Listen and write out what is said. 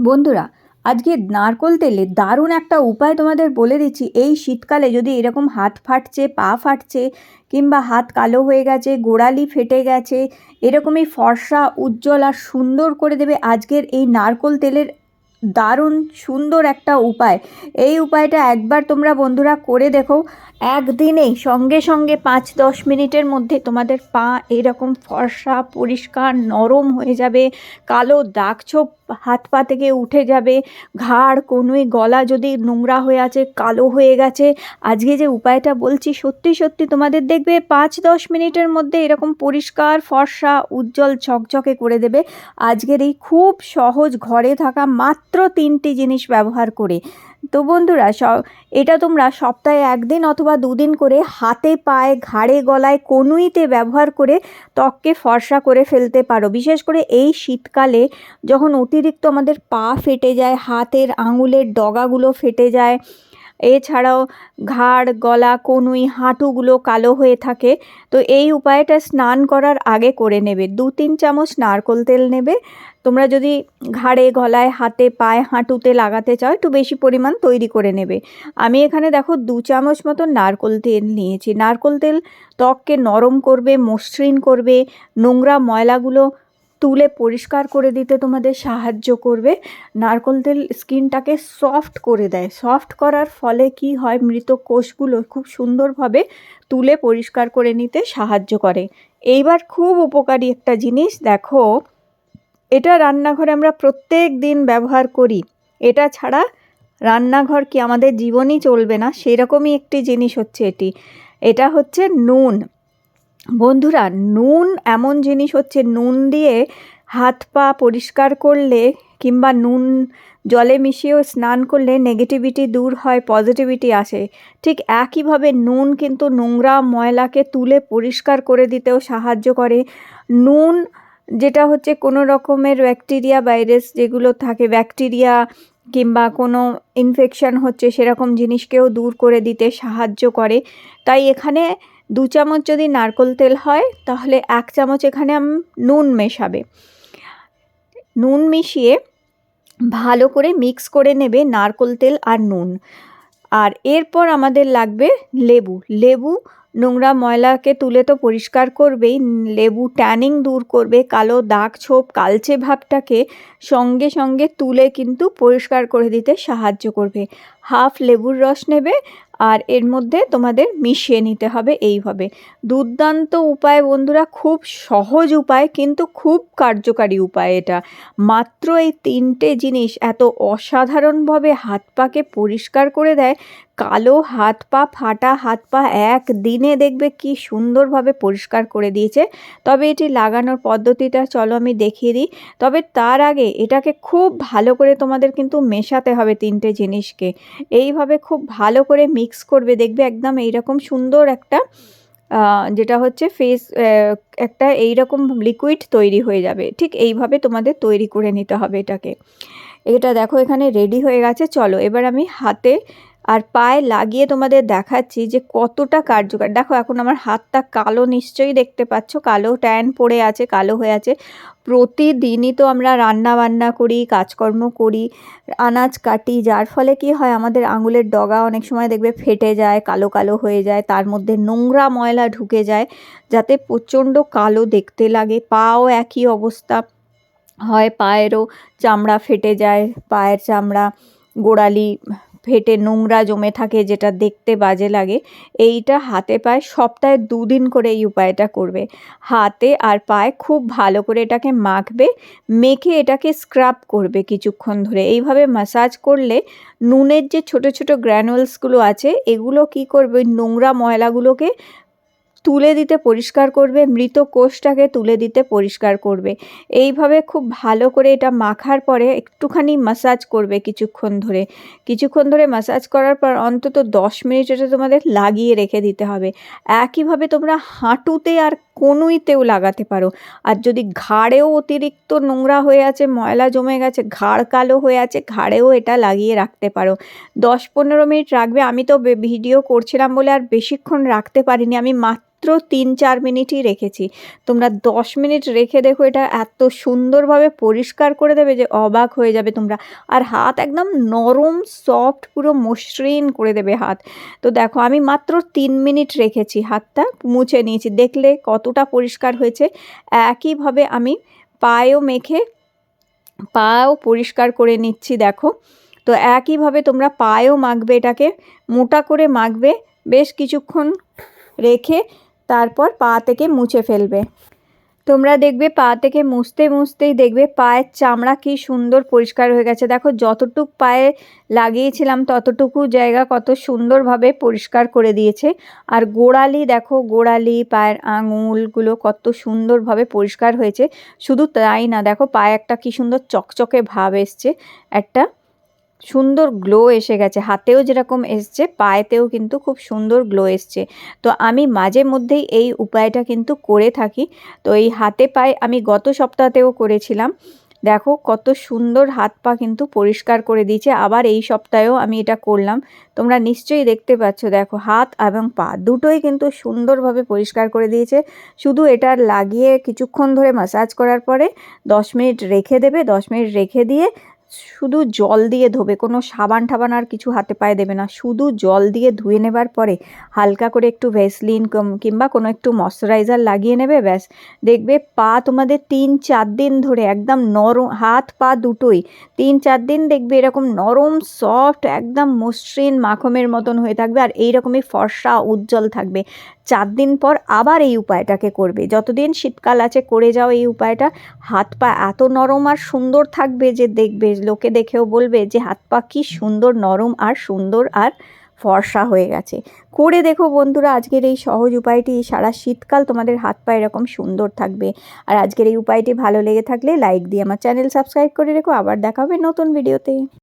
বন্ধুরা, আজকে নারকোল তেলে দারুণ একটা উপায় তোমাদের বলে দিচ্ছি। এই শীতকালে যদি এরকম হাত ফাটছে, পা ফাটছে, কিংবা হাত কালো হয়ে গেছে, গোড়ালি ফেটে গেছে, এরকমই ফর্সা, উজ্জ্বল আর সুন্দর করে দেবে আজকের এই নারকোল তেলের দারুণ সুন্দর একটা উপায়। এই উপায়টা একবার তোমরা বন্ধুরা করে দেখো। একদিনেই সঙ্গে সঙ্গে পাঁচ দশ মিনিটের মধ্যে তোমাদের পা এরকম ফর্সা, পরিষ্কার, নরম হয়ে যাবে। কালো দাগ ছোপ হাত পা থেকে উঠে যাবে। ঘাড়, কনুই, গলা যদি নোংরা হয়ে আছে, কালো হয়ে গেছে। আজকে যে উপায়টা বলছি, সত্যি সত্যি তোমাদের দেখবে পাঁচ দশ মিনিটের মধ্যে এরকম পরিষ্কার, ফর্সা, উজ্জ্বল, ঝকঝকে করে দেবে। আজকের এই খুব সহজ ঘরে থাকা মাত্র তিনটি জিনিস ব্যবহার করে। তো বন্ধুরা, স, এটা তোমরা সপ্তাহে একদিন অথবা দুদিন করে হাতে পায়ে, ঘাড়ে, গলায় কনুইতে ব্যবহার করে ত্বককে ফর্সা করে ফেলতে পারো। বিশেষ করে এই শীতকালে যখন অতিরিক্ত আমাদের পা ফেটে যায়, হাতের আঙুলের ডগাগুলো ফেটে যায় এছাড়াও ঘাড়, গলা, কনুই, হাঁটুগুলো কালো হয়ে থাকে। তো এই উপায়টা স্নান করার আগে করে নেবে। দু তিন চামচ নারকোল তেল নেবে। তোমরা যদি ঘাড়ে, গলায়, হাতে, পায়ে, হাঁটুতে লাগাতে চাও, একটু বেশি পরিমাণ তৈরি করে নেবে। আমি এখানে দেখো দু চামচ মতো নারকোল তেল নিয়েছি। নারকোল তেল ত্বককে নরম করবে, মসৃণ করবে। নোংরা ময়লাগুলো তুলে পরিষ্কার করে দিতে তোমাদের সাহায্য করবে। নারকোল তেল স্কিনটাকে সফট করে দেয়। সফট করার ফলে কি হয়? মৃত কোষগুলো খুব সুন্দরভাবে তুলে পরিষ্কার করে নিতে সাহায্য করে। এইবার খুব উপকারী একটা জিনিস, দেখো। এটা রান্নাঘরে আমরা প্রত্যেক দিন ব্যবহার করি। এটা ছাড়া রান্নাঘর কি আমাদের জীবনই চলবে না? সেরকমই একটি জিনিস হচ্ছে এটি। এটা হচ্ছে নুন। বন্ধুরা, নুন এমন জিনিস হচ্ছে, নুন দিয়ে হাত পা পরিষ্কার করলে কিংবা নুন জলে মিশিয়েও স্নান করলে নেগেটিভিটি দূর হয় পজিটিভিটি আসে। ঠিক একইভাবে নুন কিন্তু নোংরা ময়লাকে তুলে পরিষ্কার করে দিতেও সাহায্য করে। নুন যেটা হচ্ছে কোনো রকমের ব্যাকটেরিয়া ভাইরাস যেগুলো থাকে ব্যাকটেরিয়া কিংবা কোনো ইনফেকশান হচ্ছে, সেরকম জিনিসকেও দূর করে দিতে সাহায্য করে। তাই এখানে দু চামচ যদি নারকোল তেল হয়, তাহলে এক চামচ এখানে নুন মেশাবে। নুন মিশিয়ে ভালো করে মিক্স করে নেবে নারকোল তেল আর নুন। আর এরপর আমাদের লাগবে লেবু। লেবু নোংরা ময়লাকে তুলে তো পরিষ্কার করবেই। লেবু ট্যানিং দূর করবে, কালো দাগ ছোপ, কালচে ভাবটাকে সঙ্গে সঙ্গে তুলে কিন্তু পরিষ্কার করে দিতে সাহায্য করবে। হাফ লেবুর রস নেবে আর এর মধ্যে তোমাদের মিশিয়ে নিতে হবে এইভাবে। দুর্দান্ত উপায় বন্ধুরা, খুব সহজ উপায় কিন্তু খুব কার্যকারী উপায় এটা। মাত্র এই তিনটে জিনিস এত অসাধারণভাবে হাত পাকে পরিষ্কার করে দেয় কালো হাত পা, ফাটা হাত পা এক দিনে দেখবে কি সুন্দরভাবে পরিষ্কার করে দিয়েছে। তবে এটি লাগানোর পদ্ধতিটা চলো আমি দেখিয়ে দিই। তবে তার আগে এটাকে খুব ভালো করে তোমাদের কিন্তু মেশাতে হবে তিনটে জিনিসকে। এইভাবে খুব ভালো করে মিক্স করবে, দেখবে একদম এইরকম সুন্দর একটা যেটা হচ্ছে ফেস একটা এইরকম লিকুইড তৈরি হয়ে যাবে। ঠিক এইভাবে তোমাদের তৈরি করে নিতে হবে এটাকে। এটা দেখো এখানে রেডি হয়ে গেছে। চলো এবার আমি হাতে আর পায়ে লাগিয়ে তোমাদের দেখাচ্ছি যে কতটা কার্যকর। দেখো, এখন আমার হাতটা কালো নিশ্চয়ই দেখতে পাচ্ছ। কালো ট্যান পড়ে আছে, কালো হয়ে আছে। প্রতিদিনই তো আমরা রান্না বান্না করি, কাজকর্ম করি, আনাজ কাটি, যার ফলে কি হয়, আমাদের আঙুলের ডগা অনেক সময় দেখবে ফেটে যায়, কালো কালো হয়ে যায়, তার মধ্যে নোংরা ময়লা ঢুকে যায়, যাতে প্রচণ্ড কালো দেখতে লাগে। পাও একই অবস্থা হয়, পায়েরও চামড়া ফেটে যায়, পায়ের চামড়া, গোড়ালি ফেটে নোংরা জমে থাকে, যেটা দেখতে বাজে লাগে। এইটা হাতে পায়ে সপ্তাহে দুদিন করে এই উপায়টা করবে। হাতে আর পায়ে খুব ভালো করে এটাকে মাখবে, মেখে এটাকে স্ক্রাব করবে কিছুক্ষণ ধরে। এইভাবে মাসাজ করলে নুনের যে ছোট ছোট গ্র্যানুয়েলসগুলো আছে, এগুলো কি করবে? নোংরা ময়লাগুলোকে তুলে দিতে পরিষ্কার করবে, মৃত কোষটাকে তুলে দিতে পরিষ্কার করবে। এইভাবে খুব ভালো করে এটা মাখার পরে একটুখানি মাসাজ করবে কিছুক্ষণ ধরে। কিছুক্ষণ ধরে মাসাজ করার পর অন্তত দশ মিনিট এটা তোমাদের লাগিয়ে রেখে দিতে হবে। একইভাবে তোমরা হাঁটুতে আর কনুইতেও লাগাতে পারো। আর যদি ঘাড়েও অতিরিক্ত নোংরা হয়ে আছে, ময়লা জমে গেছে, ঘাড় কালো হয়ে আছে, ঘাড়েও এটা লাগিয়ে রাখতে পারো। দশ পনেরো মিনিট রাখবে। আমি তো ভিডিও করছিলাম বলে আর বেশিক্ষণ রাখতে পারিনি। আমি মাত্র মাত্র তিন চার মিনিটই রেখেছি। তোমরা দশ মিনিট রেখে দেখো, এটা এত সুন্দরভাবে পরিষ্কার করে দেবে যে অবাক হয়ে যাবে তোমরা। আর হাত একদম নরম সফট পুরো মসৃণ করে দেবে হাত। তো দেখো, আমি মাত্র তিন মিনিট রেখেছি হাতটা, মুছে নিয়েছি। দেখলে কতটা পরিষ্কার হয়েছে। একইভাবে আমি পায়েও মেখে পাও পরিষ্কার করে নিচ্ছি, দেখো। তো একইভাবে তোমরা পায়েও মাখবে এটাকে, মোটা করে মাখবে। বেশ কিছুক্ষণ রেখে তারপর পা থেকে মুছে ফেলবে। তোমরা দেখবে পা থেকে মুছতে মুছতেই দেখবে পায়ের চামড়া কি সুন্দর পরিষ্কার হয়ে গেছে। দেখো, যতটুক পায়ে লাগিয়েছিলাম ততটুকু জায়গা কত সুন্দরভাবে পরিষ্কার করে দিয়েছে। আর গোড়ালি, দেখো, গোড়ালি, পায়ের আঙুলগুলো কত সুন্দরভাবে পরিষ্কার হয়েছে। শুধু তাই না, দেখো, পায়ে একটা কি সুন্দর চকচকে ভাব এসছে। একটা সুন্দর গ্লো এসে গেছে। হাতেও যেরকম এসছে, পায়েতেও কিন্তু খুব সুন্দর গ্লো এসছে। তো আমি মাঝে মধ্যেই এই উপায়টা কিন্তু করে থাকি। তো এই হাতে পায়ে আমি গত সপ্তাহতেও করেছিলাম। দেখো কত সুন্দর হাত পা কিন্তু পরিষ্কার করে দিয়েছে। আবার এই সপ্তাহেও আমি এটা করলাম। তোমরা নিশ্চয়ই দেখতে পাচ্ছ, দেখো হাত এবং পা দুটোই কিন্তু সুন্দরভাবে পরিষ্কার করে দিয়েছে। শুধু এটা লাগিয়ে কিছুক্ষণ ধরে মাসাজ করার পরে দশ মিনিট রেখে দেবে। দশ মিনিট রেখে দিয়ে শুধু জল দিয়ে ধোবে, কোনো সাবান ঠাবান আর কিছু হাতে পায়ে দেবে না। শুধু জল দিয়ে ধুয়ে নেবার পরে হালকা করে একটু ভেসলিন কিংবা কোনো একটু ময়শ্চারাইজার লাগিয়ে নেবে, ব্যাস। দেখবে পা তোমাদের তিন চার দিন ধরে একদম নরম, হাত পা দুটোই তিন চার দিন দেখবে এরকম নরম সফট একদম মসৃণ মাখমের মতন হয়ে থাকবে আর এইরকমই ফর্সা, উজ্জ্বল থাকবে। চার দিন পর আবার এই উপায়টাকে করবে। যতদিন শীতকাল আছে, করে যাও এই উপায়টা। হাত পা এত নরম আর সুন্দর থাকবে যে দেখবে, লোকে দেখেও বলবে যে হাত পা কী সুন্দর নরম আর সুন্দর আর ফর্সা হয়ে গেছে। করে দেখো বন্ধুরা, আজকের এই সহজ উপায়টি, সারা শীতকাল তোমাদের হাত পা এরকম সুন্দর থাকবে। আর আজকের এই উপায়টি ভালো লেগে থাকলে লাইক দিয়ে আমার চ্যানেল সাবস্ক্রাইব করে রেখো। আবার দেখা হবে নতুন ভিডিওতে